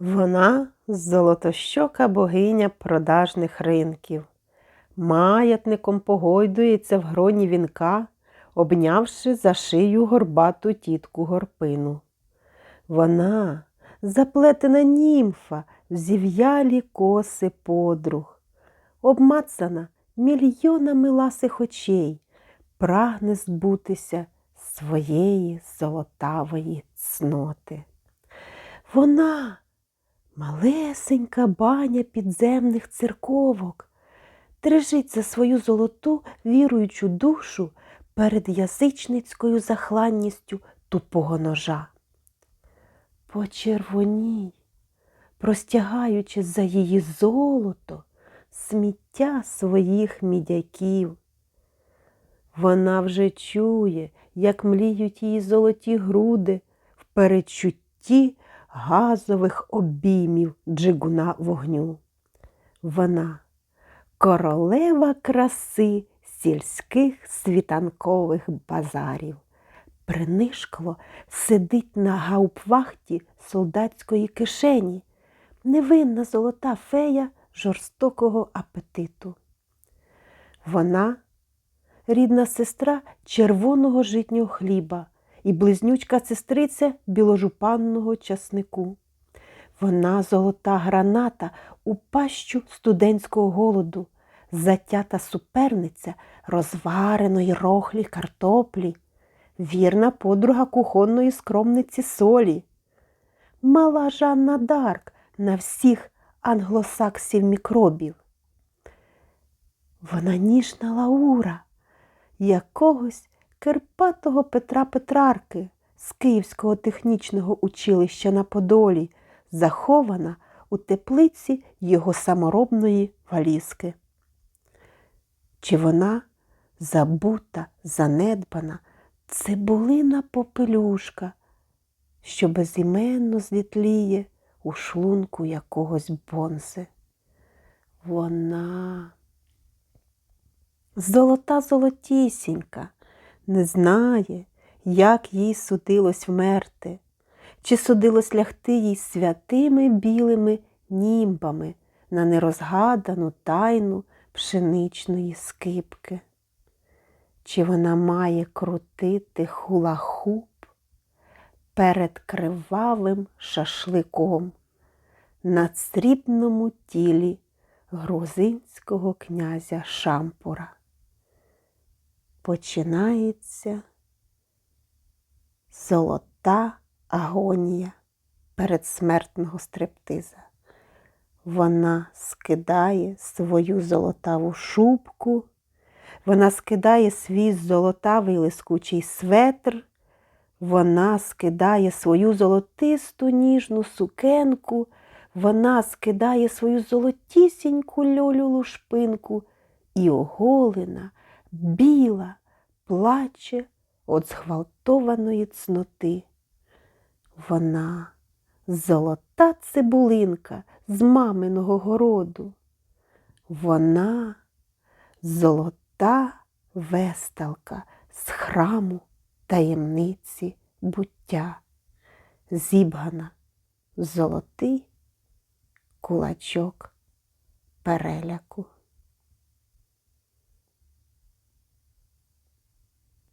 Вона золотощока богиня продажних ринків. Маятником погойдується в гроні вінка, обнявши за шию горбату тітку горпину. Вона заплетена німфа в зів'ялі коси подруг, обмацана мільйонами ласих очей, прагне збутися своєї золотавої цноти. Вона малесенька баня підземних церковок, дрижить за свою золоту віруючу душу перед язичницькою захланністю тупого ножа. Почервоній, простягаючи за її золото сміття своїх мідяків. Вона вже чує, як мліють її золоті груди в передчутті газових обіймів джигуна вогню. Вона королева краси сільських світанкових базарів. Принишкло сидить на гаупвахті солдатської кишені, невинна золота фея жорстокого апетиту. Вона рідна сестра червоного житнього хліба і близнючка сестриця біложупанного часнику. Вона золота граната у пащу студентського голоду, затята суперниця розвареної рохлі картоплі, вірна подруга кухонної скромниці солі. Мала Жанна Дарк на всіх англосаксів мікробів. Вона ніжна Лаура, якогось Кирпатого Петра Петрарки з Київського технічного училища на Подолі, захована у теплиці його саморобної валізки. Чи вона забута, занедбана, цибулина попелюшка, що безіменно злітліє у шлунку якогось бонси? Вона золота золотісінька, не знає, як їй судилось вмерти, чи судилось лягти їй святими білими німбами на нерозгадану тайну пшеничної скипки. Чи вона має крутити хула-хуп перед кривавим шашликом на срібному тілі грузинського князя Шампура? Починається золота агонія передсмертного стриптиза. Вона скидає свою золотаву шубку, вона скидає свій золотавий лискучий светр, вона скидає свою золотисту ніжну сукенку, вона скидає свою золотісіньку льолю лушпинку і оголена, біла, плаче від зґвалтованої цноти. Вона золота цибулинка з маминого городу. Вона золота весталка з храму таємниці буття, зібгана золотий кулачок переляку.